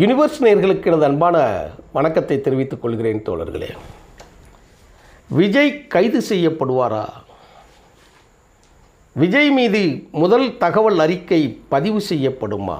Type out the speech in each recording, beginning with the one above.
Universe நேர்களுக்கு எனது அன்பான வணக்கத்தை தெரிவித்துக் கொள்கிறேன் தோழர்களே. விஜய் கைது செய்யப்படுவாரா? விஜய் மீது முதல் தகவல் அறிக்கை பதிவு செய்யப்படுமா?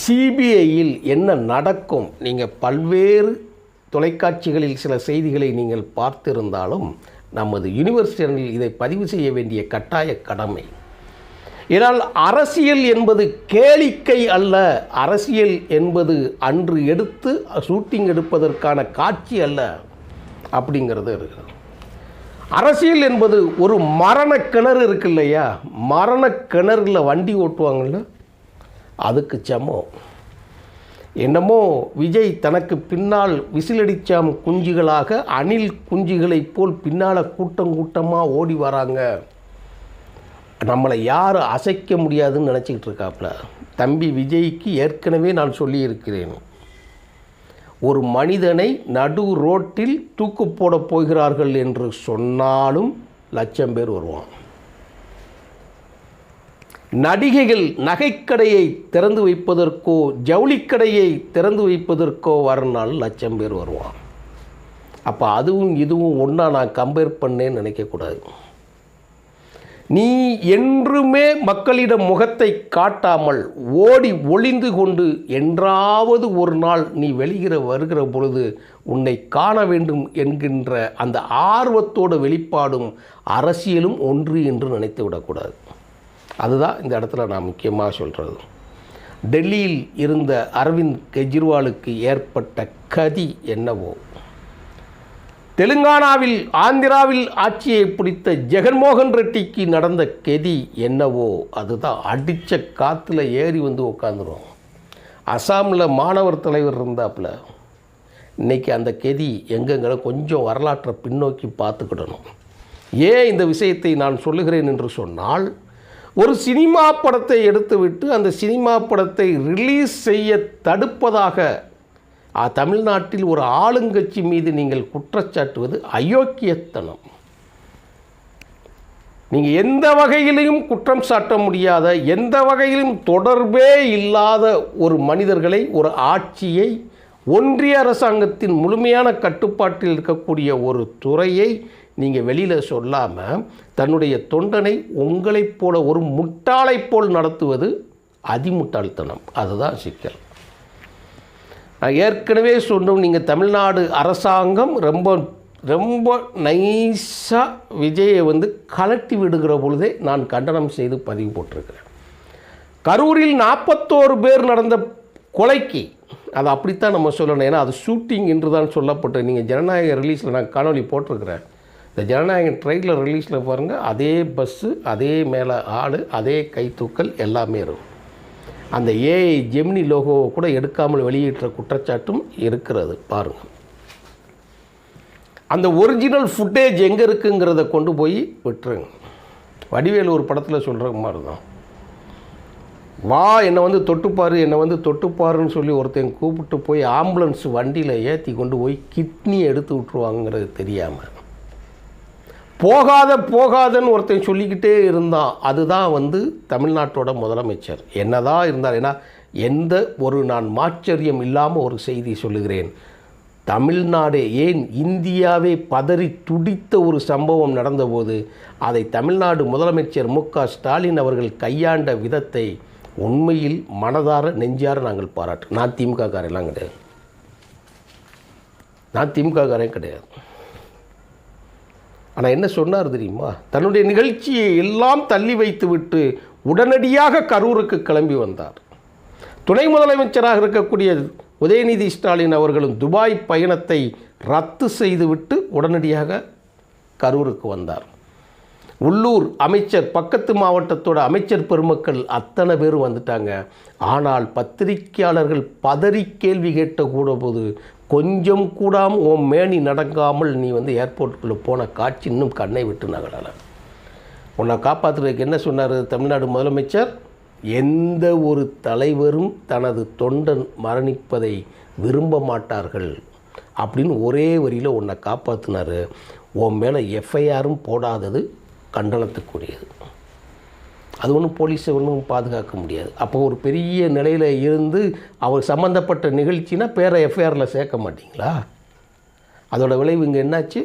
சிபிஐயில் என்ன நடக்கும்? நீங்கள் பல்வேறு தொலைக்காட்சிகளில் சில செய்திகளை நீங்கள் பார்த்திருந்தாலும் நமது யூனிவர்ஸ் சேனலில் இதை பதிவு செய்ய வேண்டிய கட்டாய கடமை. ஏனால் அரசியல் என்பது கேளிக்கை அல்ல. அரசியல் என்பது அன்று எடுத்து ஷூட்டிங் எடுப்பதற்கான காட்சி அல்ல அப்படிங்கிறது இருக்கிறது. அரசியல் என்பது ஒரு மரண கிணறு இருக்கு இல்லையா? மரண கிணறுல வண்டி ஓட்டுவாங்கள்ல அதுக்கு சமம் என்னமோ விஜய் தனக்கு பின்னால் விசிலடிச்சாம் குஞ்சுகளாக அணில் குஞ்சுகளைப் போல் பின்னால் கூட்டம் கூட்டமாக ஓடி வராங்க. நம்மளை யாரும் அசைக்க முடியாதுன்னு நினச்சிக்கிட்டு இருக்காப்புல தம்பி விஜய்க்கு ஏற்கனவே நான் சொல்லியிருக்கிறேன். ஒரு மனிதனை நடு ரோட்டில் தூக்கு போட போகிறார்கள் என்று சொன்னாலும் லட்சம் பேர் வருவான். நடிகைகள் நகைக்கடையை திறந்து வைப்பதற்கோ ஜவுளிக்கடையை திறந்து வைப்பதற்கோ வரனால் லட்சம் பேர் வருவான். அப்போ அதுவும் இதுவும் ஒன்றா நான் கம்பேர் பண்ணேன்னு நினைக்கக்கூடாது. நீ என்றுமே மக்களிடம் முகத்தை காட்டாமல் ஓடி ஒளிந்து கொண்டு என்றாவது ஒரு நாள் நீ வெளிகிற வருகிற பொழுது உன்னை காண வேண்டும் என்கின்ற அந்த ஆர்வத்தோட வெளிப்பாடும் அரசியலும் ஒன்று என்று நினைத்து விடக்கூடாது. அதுதான் இந்த இடத்துல நான் முக்கியமாக சொல்கிறது டெல்லியில் இருந்த அரவிந்த் கெஜ்ரிவாலுக்கு ஏற்பட்ட கதி என்னவோ? தெலுங்கானாவில் ஆந்திராவில் ஆட்சியை பிடித்த ஜெகன்மோகன் ரெட்டிக்கு நடந்த கெதி என்னவோ அதுதான். அடித்த காற்றுல ஏறி வந்து உட்காந்துரும் அசாமில் மாணவர் தலைவர் இருந்தாப்புல இன்னைக்கு அந்த கெதி எங்கெங்கிற கொஞ்சம் வரலாற்றை பின்னோக்கி பார்த்துக்கிடணும். ஏன் இந்த விஷயத்தை நான் சொல்லுகிறேன் என்று சொன்னால் ஒரு சினிமா படத்தை எடுத்துவிட்டு அந்த சினிமா படத்தை ரிலீஸ் செய்ய தடுப்பதாக தமிழ்நாட்டில் ஒரு ஆளுங்கட்சி மீது நீங்கள் குற்றச்சாட்டுவது அயோக்கியத்தனம். நீங்கள் எந்த வகையிலையும் குற்றம் சாட்ட முடியாத எந்த வகையிலும் தொடர்பே இல்லாத ஒரு மனிதர்களை ஒரு ஆட்சியை ஒன்றிய அரசாங்கத்தின் முழுமையான கட்டுப்பாட்டில் இருக்கக்கூடிய ஒரு துறையை நீங்கள் வெளியில் சொல்லாமல் தன்னுடைய தொண்டனை உங்களைப் போல ஒரு முட்டாளைப் போல் நடத்துவது அதிமுட்டாள்தனம். அதுதான் சிக்கல். நான் ஏற்கனவே சொன்னோம் நீங்கள் தமிழ்நாடு அரசாங்கம் ரொம்ப ரொம்ப நைஸாக விஜயை வந்து கலட்டி விடுகிற பொழுதே நான் கண்டனம் செய்து பதிவு போட்டிருக்கிறேன். கரூரில் நாற்பத்தோரு பேர் நடந்த கொலைக்கு அது அப்படித்தான் நம்ம சொல்லணும். ஏன்னா அது ஷூட்டிங் என்று தான் சொல்லப்பட்டு நீங்கள் ஜனநாயக ரிலீஸில் நான் காணொலி போட்டிருக்கிறேன். இந்த ஜனநாயக ட்ரெயிலர் ரிலீஸில் பாருங்கள் அதே பஸ்ஸு அதே மேலே ஆள் அதே கைத்தூக்கல் எல்லாமே இருக்கும். அந்த ஏஐ ஜெமினி லோகோவை கூட எடுக்காமல் வெளியிட்ட குற்றச்சாட்டும் இருக்கிறது. பாருங்கள் அந்த ஒரிஜினல் ஃபுட்டேஜ் எங்கே இருக்குங்கிறத கொண்டு போய் விட்டுருங்க. வடிவேல் ஒரு படத்தில் சொல்கிற மாதிரி தான் வா என்னை வந்து தொட்டுப்பாரு என்னை வந்து தொட்டுப்பாருன்னு சொல்லி ஒருத்தன் கூப்பிட்டு போய் ஆம்புலன்ஸ் வண்டியில் ஏற்றி கொண்டு போய் கிட்னி எடுத்து விட்ருவாங்கிறது தெரியாமல் போகாத போகாதன்னு ஒருத்தன் சொல்லிக்கிட்டே இருந்தான் அதுதான் வந்து தமிழ்நாட்டோட முதலமைச்சர். என்னதான் இருந்தார் ஏன்னா எந்த ஒரு நான் மாச்சரியம் இல்லாமல் ஒரு செய்தி சொல்லுகிறேன். தமிழ்நாடே ஏன் இந்தியாவே பதறி துடித்த ஒரு சம்பவம் நடந்தபோது அதை தமிழ்நாடு முதலமைச்சர் மு ஸ்டாலின் அவர்கள் கையாண்ட விதத்தை உண்மையில் மனதார நெஞ்சார நாங்கள் பாராட்டு நான் திமுக காரெல்லாம் கிடையாது. நான் திமுக காரே கிடையாது. ஆனால் என்ன சொன்னார் தெரியுமா? தன்னுடைய நிகழ்ச்சியை எல்லாம் தள்ளி வைத்துவிட்டு உடனடியாக கரூருக்கு கிளம்பி வந்தார். துணை முதலமைச்சராக இருக்கக்கூடிய உதயநிதி ஸ்டாலின் அவர்களும் துபாய் பயணத்தை ரத்து செய்துவிட்டு உடனடியாக கரூருக்கு வந்தார். உள்ளூர் அமைச்சர் பக்கத்து மாவட்டத்தோட அமைச்சர் பெருமக்கள் அத்தனை பேரும் வந்துட்டாங்க. ஆனால் பத்திரிகையாளர்கள் பதறி கேள்வி கேட்ட கூட போது கொஞ்சம் கூடாம் உன் மேனி நடங்காமல் நீ வந்து ஏர்போர்ட்டுக்குள்ளே போன காட்சி இன்னும் கண்ணை விட்டு நகரலை. உன்னை காப்பாற்றுறதுக்கு என்ன சொன்னார் தமிழ்நாடு முதலமைச்சர்? எந்த ஒரு தலைவரும் தனது தொண்டன் மரணிப்பதை விரும்ப மாட்டார்கள் அப்படின்னு ஒரே வரியில் உன்னை காப்பாற்றினார் உன் மேலே எஃப்ஐஆரும் போடாதது கண்டனத்துக்குரியது. அது ஒன்றும் போலீஸை ஒன்றும் பாதுகாக்க முடியாது. அப்போ ஒரு பெரிய நிலையில் இருந்து அவர் சம்மந்தப்பட்ட நிகழ்ச்சினா பேரை எஃப்ஐஆரில் சேர்க்க மாட்டிங்களா? அதோட விளைவு இங்கே என்னாச்சு?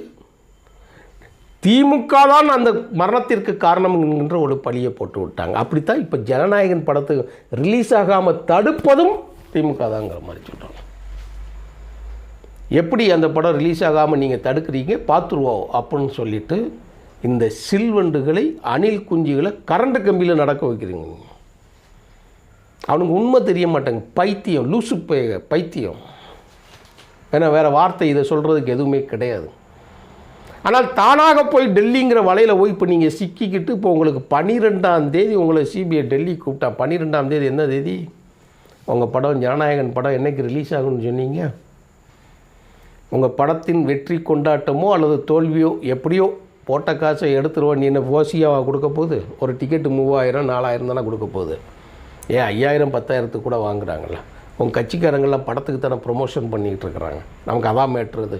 திமுக தான் அந்த மரணத்திற்கு காரணம் என்கின்ற ஒரு பழியை போட்டு விட்டாங்க. அப்படித்தான் இப்போ ஜனநாயகன் படத்தை ரிலீஸ் ஆகாமல் தடுப்பதும் திமுக தாங்கிற மாதிரி சொல்கிறாங்க எப்படி அந்த படம் ரிலீஸ் ஆகாமல் நீங்கள் தடுக்கிறீங்க? பார்த்துருவோம் அப்படின்னு சொல்லிட்டு இந்த சில்வண்டுகளை அணில் குஞ்சுகளை கரண்ட் கம்பியில் நடக்க வைக்கிறீங்க. அவனுக்கு உண்மை தெரிய மாட்டாங்க. பைத்தியம் லூசு பை- பைத்தியம். ஏன்னா வேறு வார்த்தை இதை சொல்கிறதுக்கு எதுவுமே கிடையாது. ஆனால் தானாக போய் டெல்லிங்கிற வலையில் போய் இப்போ நீங்கள் சிக்கிக்கிட்டு இப்போ உங்களுக்கு பன்னிரெண்டாம் தேதி உங்களை சிபிஐ டெல்லி கூப்பிட்டா. பன்னிரெண்டாம் தேதி என்ன தேதி? உங்கள் படம் ஜனநாயகன் படம் என்றைக்கு ரிலீஸ் ஆகும்னு சொன்னீங்க? உங்கள் படத்தின் வெற்றி கொண்டாட்டமோ அல்லது தோல்வியோ எப்படியோ போட்ட காசை எடுத்துருவோம் நீ என்ன ஓசியாவா கொடுக்க போகுது? ஒரு டிக்கெட்டு மூவாயிரம் நாலாயிரம் தானே கொடுக்க போகுது. ஏன் ஐயாயிரம் பத்தாயிரத்துக்கு கூட வாங்குறாங்கள உங்கள் கட்சிக்காரங்களாம் படத்துக்கு தானே ப்ரொமோஷன் பண்ணிக்கிட்டு இருக்கிறாங்க. நமக்கு அதான் மேட்டுறது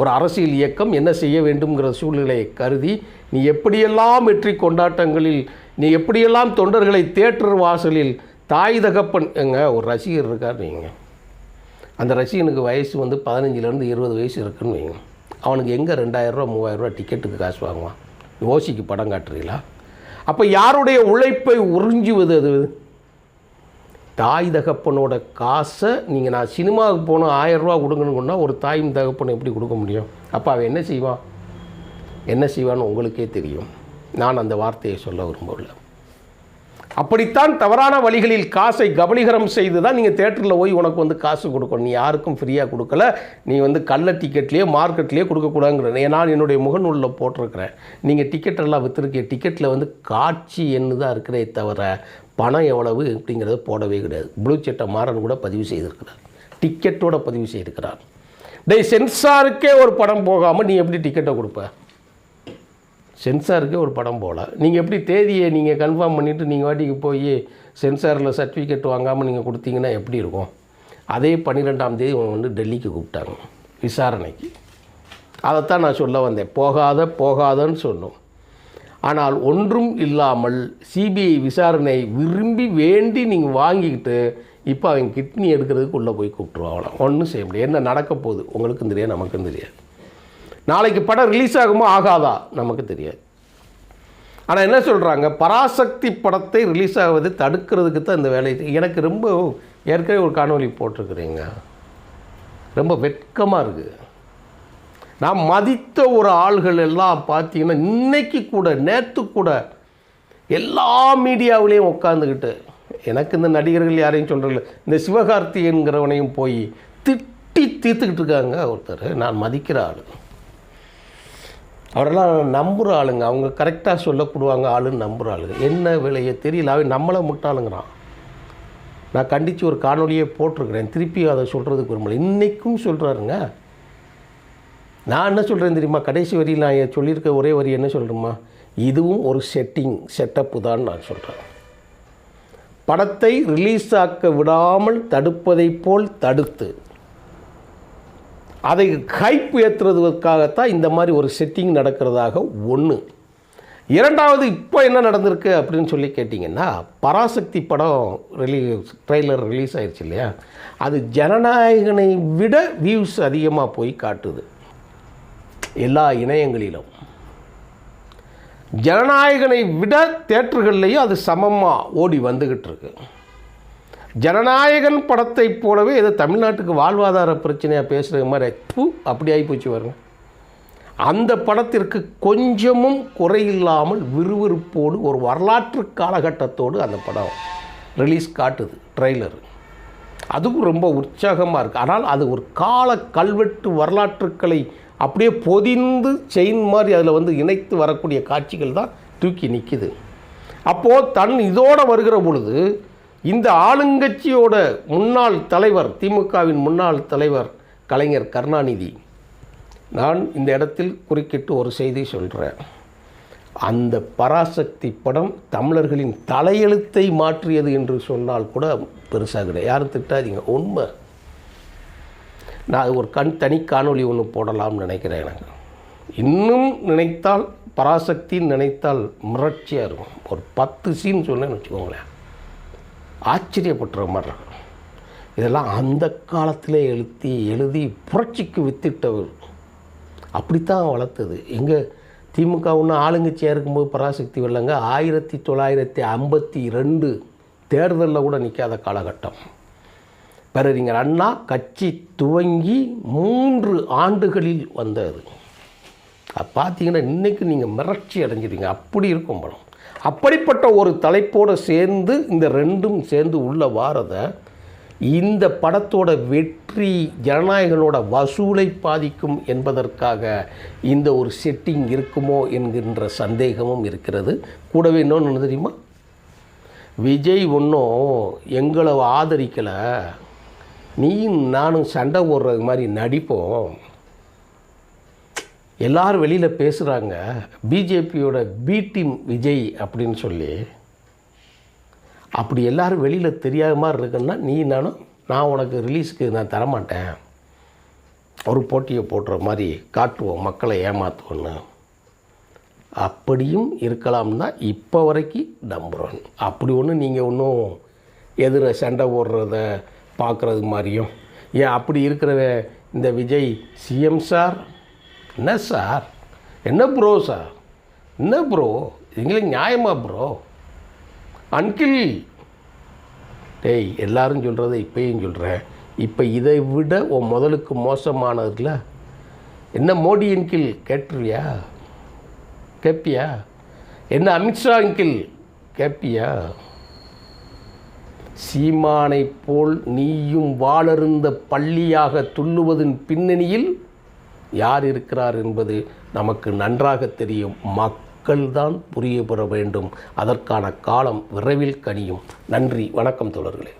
ஒரு அரசியல் இயக்கம் என்ன செய்ய வேண்டும்ங்கிற சூழ்நிலையை கருதி நீ எப்படியெல்லாம் வெற்றி கொண்டாட்டங்களில் நீ எப்படியெல்லாம் தொண்டர்களை தேட்டர் வாசலில் தாய் தகப்பன் எங்க ஒரு ரசிகர் இருக்கார் நீங்கள் அந்த ரசிகனுக்கு வயசு வந்து பதினஞ்சுலேருந்து இருபது வயசு இருக்குன்னு வைங்க அவனுக்கு எங்கே ரெண்டாயிரரூவா மூவாயிரரூவா டிக்கெட்டுக்கு காசு வாங்குவான்? ஓசிக்கு படம் காட்டுறீங்களா? அப்போ யாருடைய உழைப்பை உறிஞ்சுவது அது? தாய் தகப்பனோட காசை நீங்கள் நான் சினிமாவுக்கு போனால் ஆயிரரூவா கொடுங்கன்னு ஒரு தாயும் தகப்பனை எப்படி கொடுக்க முடியும்? அப்போ அவன் என்ன செய்வான்? என்ன செய்வான்னு உங்களுக்கே தெரியும். நான் அந்த வார்த்தையை சொல்ல விரும்பவில்லை. அப்படித்தான் தவறான வழிகளில் காசை கபலீகரம் செய்து தான் நீங்கள் தேட்டரில் போய் உனக்கு வந்து காசு கொடுக்கணும். நீ யாருக்கும் ஃப்ரீயாக கொடுக்கல. நீ வந்து கள்ள டிக்கெட்லேயே மார்க்கெட்லேயே கொடுக்கக்கூடாதுங்கிற நான் என்னுடைய முகநூலில் போட்டிருக்கிறேன். நீங்கள் டிக்கெட் எல்லாம் விற்றுருக்கீங்க டிக்கெட்டில் வந்து காட்சி என்று தான் இருக்கிறே தவிர பணம் எவ்வளவு அப்படிங்கிறத போடவே கிடையாது. ப்ளூ சட்டை மாறன் கூட பதிவு செய்திருக்கிறார். டிக்கெட்டோட பதிவு செய்திருக்கிறார். டே சென்சாருக்கே ஒரு படம் போகாமல் நீ எப்படி டிக்கெட்டை கொடுப்ப? சென்சாருக்கே ஒரு படம் போகல நீங்கள் எப்படி தேதியை நீங்கள் கன்ஃபார்ம் பண்ணிவிட்டு நீங்கள் வாட்டிக்கு போய் சென்சாரில் சர்டிஃபிகேட் வாங்காமல் நீங்கள் கொடுத்தீங்கன்னா எப்படி இருக்கும்? அதே பன்னிரெண்டாம் தேதி அவங்க வந்து டெல்லிக்கு கூப்பிட்டாங்க. விசாரணைக்கு. அதைத்தான் நான் சொல்ல வந்தேன். போகாத போகாதன்னு சொன்னோம். ஆனால் ஒன்றும் இல்லாமல் சிபிஐ விசாரணை விரும்பி வேண்டி நீங்கள் வாங்கிக்கிட்டு இப்போ அவங்க கிட்னி எடுக்கிறதுக்கு உள்ளே போய் கூப்பிட்ருவாங்களாம் ஒன்றும் செய்ய முடியாது. என்ன நடக்க போகுது? உங்களுக்கும் தெரியாது நமக்கும் தெரியாது. நாளைக்கு படம் ரிலீஸ் ஆகுமோ ஆகாதா? நமக்கு தெரியாது. ஆனால் என்ன சொல்கிறாங்க பராசக்தி படத்தை ரிலீஸ் ஆகுவதை தடுக்கிறதுக்கு தான் இந்த வேலை எனக்கு ரொம்ப ஏற்கனவே ஒரு காணொளி போட்டிருக்கிறீங்க. ரொம்ப வெட்கமாக இருக்குது நான் மதித்த ஒரு ஆள்கள் எல்லாம் பார்த்தீங்கன்னா இன்னைக்கு கூட நேற்று கூட எல்லா மீடியாவிலையும் உட்காந்துக்கிட்டு எனக்கு இந்த நடிகர்கள் யாரையும் சொல்கிறதில்ல இந்த சிவகார்த்திகேயன்கிறவனையும் போய் திட்டி தீர்த்துக்கிட்டு இருக்காங்க ஒருத்தர். நான் மதிக்கிற ஆள். அவரெல்லாம் நம்புகிற ஆளுங்க. அவங்க கரெக்டாக சொல்லப்படுவாங்க ஆளுன்னு நம்புகிற ஆளுங்க. என்ன விலையை தெரியல. அவன் நம்மளை முட்டாளுங்கிறான். நான் கண்டித்து ஒரு காணொலியே போட்டிருக்கிறேன். திருப்பி அதை சொல்கிறதுக்கு விரும்பலை. இன்றைக்கும் சொல்கிறாருங்க நான் என்ன சொல்கிறேன் தெரியுமா? கடைசி வரியில் நான் சொல்லியிருக்க ஒரே வரி என்ன சொல்கிறேம்மா இதுவும் ஒரு செட்டிங் செட்டப்பு தான் நான் சொல்கிறேன் படத்தை ரிலீஸ் ஆக்க விடாமல் தடுப்பதைப் போல் தடுத்து. அதை ஹைப் ஏற்றுறதுக்காகத்தான் இந்த மாதிரி ஒரு செட்டிங் நடக்கிறதாக ஒன்று இரண்டாவது இப்போ என்ன நடந்திருக்கு அப்படின்னு சொல்லி கேட்டிங்கன்னா பராசக்தி படம் ரிலீஸ் ட்ரெய்லர் ரிலீஸ் ஆயிடுச்சு இல்லையா? அது ஜனநாயகனை விட வியூஸ் அதிகமாக போய் காட்டுது. எல்லா இணையங்களிலும். ஜனநாயகனை விட தேட்டர்கள்லேயும் அது சமமாக ஓடி வந்துக்கிட்டு இருக்கு. ஜனநாயகன் படத்தைப் போலவே ஏதோ தமிழ்நாட்டுக்கு வாழ்வாதார பிரச்சனையாக பேசுகிற மாதிரி. பூ அப்படி ஆகி போச்சு வருங்க அந்த படத்திற்கு கொஞ்சமும் குறையில்லாமல் விறுவிறுப்போடு ஒரு வரலாற்று காலகட்டத்தோடு அந்த படம் ரிலீஸ் காட்டுது ட்ரெய்லர் அதுவும் ரொம்ப உற்சாகமாக இருக்குது ஆனால் அது ஒரு கால கல்வெட்டு வரலாற்றுக்களை அப்படியே பொதிந்து செயின் மாதிரி அதில் வந்து இணைத்து வரக்கூடிய காட்சிகள் தான் தூக்கி நிற்கிது அப்போது தன் இதோடு வருகிற பொழுது இந்த ஆளுங்கட்சியோட முன்னாள் தலைவர் திமுகவின் முன்னாள் தலைவர் கலைஞர் கருணாநிதி நான் இந்த இடத்தில் குறுக்கிட்டு ஒரு செய்தி சொல்கிறேன் அந்த பராசக்தி படம் தமிழர்களின் தலையெழுத்தை மாற்றியது என்று சொன்னால் கூட பெருசாக கிடையாது. யாரும் திட்டாதீங்க உண்மை. நான் ஒரு கண் தனி காணொலி ஒன்று போடலாம்னு நினைக்கிறேன் எனக்கு. இன்னும் நினைத்தால் பராசக்தின்னு நினைத்தால் மிரட்சியாக இருக்கும். ஒரு பத்து சீன் சொன்னேன்னு வச்சுக்கோங்களேன். ஆச்சரியப்பட்டுற மாதிரி இருக்கும். இதெல்லாம் அந்த காலத்திலே எழுதி எழுதி புரட்சிக்கு வித்திட்டவர். அப்படித்தான் வளர்த்தது. எங்கள் திமுக ஒன்று ஆளுங்கட்சியாக இருக்கும்போது பராசக்தி வரலங்க ஆயிரத்தி தொள்ளாயிரத்தி ஐம்பத்தி ரெண்டு தேர்தலில் கூட நிற்காத காலகட்டம். பேரறிஞர் அண்ணா கட்சி துவங்கி மூன்று ஆண்டுகளில் வந்தது. பார்த்தீங்கன்னா இன்றைக்கு நீங்கள் மிரட்சி அடைஞ்சிடுங்க அப்படி இருக்கும் படம். அப்படிப்பட்ட ஒரு தலைப்போடு சேர்ந்து இந்த ரெண்டும் சேர்ந்து உள்ள வாரதை இந்த படத்தோட வெற்றி ஜனநாயகனோட வசூலை பாதிக்கும் என்பதற்காக இந்த ஒரு செட்டிங் இருக்குமோ என்கின்ற சந்தேகமும் இருக்கிறது. கூடவே இன்னொன்று தெரியுமா? விஜய் ஒன்றும் எங்களை ஆதரிக்கலை. நீயும் நானும் சண்டை போடுறது மாதிரி நடிப்போம். எல்லாரும் வெளியில் பேசுகிறாங்க பிஜேபியோட பி டீம் விஜய் அப்படின்னு சொல்லி. அப்படி எல்லாரும் வெளியில் தெரியாத மாதிரி இருக்குன்னா நீ நானும் நான் உனக்கு ரிலீஸுக்கு நான் தரமாட்டேன். ஒரு போட்டியை போட்டுற மாதிரி காட்டுவோம் மக்களை ஏமாற்றுவோன்னு அப்படியும் இருக்கலாம் தான் இப்போ வரைக்கும் நம்புகிறோம் அப்படி ஒன்று நீங்கள் ஒன்றும் எதிர சண்டை போடுறத பார்க்குறது மாதிரியும். ஏன் அப்படி இருக்கிறத இந்த விஜய் சிஎம் சார் என்ன சார்? என்ன ப்ரோ சார்? என்ன ப்ரோ எங்களுக்கு நியாயமா ப்ரோ அன்கில் டேய் எல்லாரும் சொல்கிறத இப்பயும் சொல்கிறேன் இப்போ இதை விட உன் முதலுக்கு மோசமானதுல என்ன மோடி அங்கிள் கேட்டுருவியா? கேட்பியா என்ன அமித்ஷா அங்கிள் கேட்பியா சீமானைப் போல் நீயும் வாளருந்த பள்ளியாக துள்ளுவதன் பின்னணியில் யார் இருக்கிறார் என்பது நமக்கு நன்றாக தெரியும். மக்கள்தான் புரிய பெற வேண்டும். அதற்கான காலம் விரைவில் கனியும். நன்றி. வணக்கம் தோழர்களே.